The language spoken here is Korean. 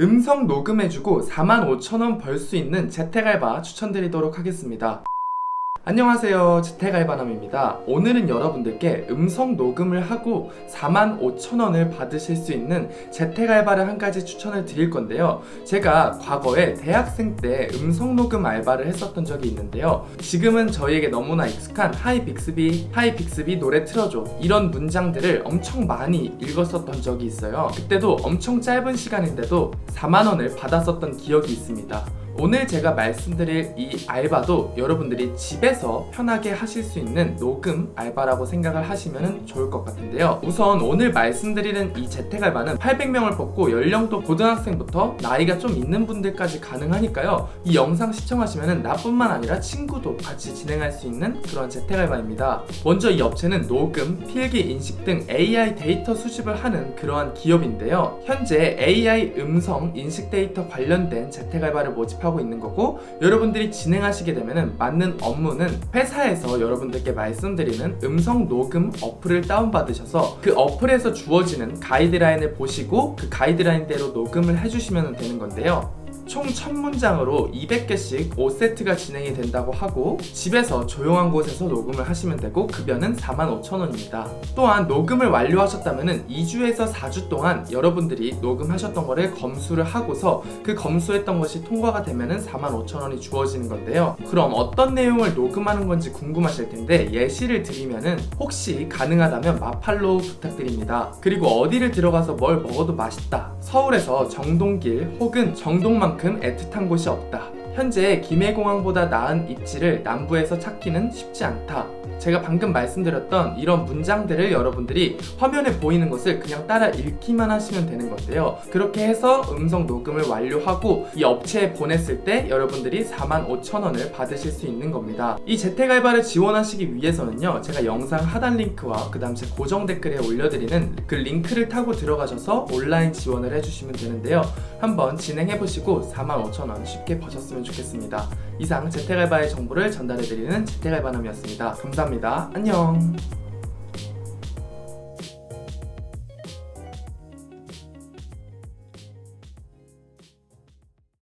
음성 녹음해주고 45,000원 벌 수 있는 재택알바 추천드리도록 하겠습니다. 안녕하세요. 재택알바남입니다. 오늘은 여러분들께 음성 녹음을 하고 45,000원을 받으실 수 있는 재택알바를 한 가지 추천을 드릴 건데요. 제가 과거에 대학생 때 음성 녹음 알바를 했었던 적이 있는데요. 지금은 저희에게 너무나 익숙한 하이 빅스비, 하이 빅스비 노래 틀어줘 이런 문장들을 엄청 많이 읽었었던 적이 있어요. 그때도 엄청 짧은 시간인데도 4만원을 받았었던 기억이 있습니다. 오늘 제가 말씀드릴 이 알바도 여러분들이 집에서 편하게 하실 수 있는 녹음 알바라고 생각을 하시면 좋을 것 같은데요. 우선 오늘 말씀드리는 이 재택 알바는 800명을 뽑고 연령도 고등학생부터 나이가 좀 있는 분들까지 가능하니까요. 이 영상 시청하시면 나뿐만 아니라 친구도 같이 진행할 수 있는 그런 재택 알바입니다. 먼저 이 업체는 녹음, 필기 인식 등 AI 데이터 수집을 하는 그러한 기업인데요. 현재 AI 음성 인식 데이터 관련된 재택 알바를 모집하고 있는 거고 여러분들이 진행하시게 되면 맞는 업무는 회사에서 여러분들께 말씀드리는 음성 녹음 어플을 다운받으셔서 그 어플에서 주어지는 가이드라인을 보시고 그 가이드라인대로 녹음을 해주시면 되는 건데요. 총 1000문장으로 200개씩 5세트가 진행이 된다고 하고 집에서 조용한 곳에서 녹음을 하시면 되고 급여는 45,000원입니다. 또한 녹음을 완료하셨다면 2주에서 4주 동안 여러분들이 녹음하셨던 거를 검수를 하고서 그 검수했던 것이 통과가 되면 45,000원이 주어지는 건데요. 그럼 어떤 내용을 녹음하는 건지 궁금하실 텐데 예시를 드리면은 혹시 가능하다면 마팔로 부탁드립니다. 그리고 어디를 들어가서 뭘 먹어도 맛있다. 서울에서 정동길 혹은 정동만 큼 애틋한 곳이 없다. 현재 김해공항보다 나은 입지를 남부에서 찾기는 쉽지 않다. 제가 방금 말씀드렸던 이런 문장들을 여러분들이 화면에 보이는 것을 그냥 따라 읽기만 하시면 되는 건데요. 그렇게 해서 음성 녹음을 완료하고 이 업체에 보냈을 때 여러분들이 45,000원을 받으실 수 있는 겁니다. 이 재택 알바를 지원하시기 위해서는요. 제가 영상 하단 링크와 그 다음 제 고정 댓글에 올려드리는 그 링크를 타고 들어가셔서 온라인 지원을 해주시면 되는데요. 한번 진행해 보시고 45,000원 쉽게 버셨 좋겠습니다. 이상 재택 알바의 정보를 전달해드리는 재택 알바남이었습니다. 감사합니다. 안녕.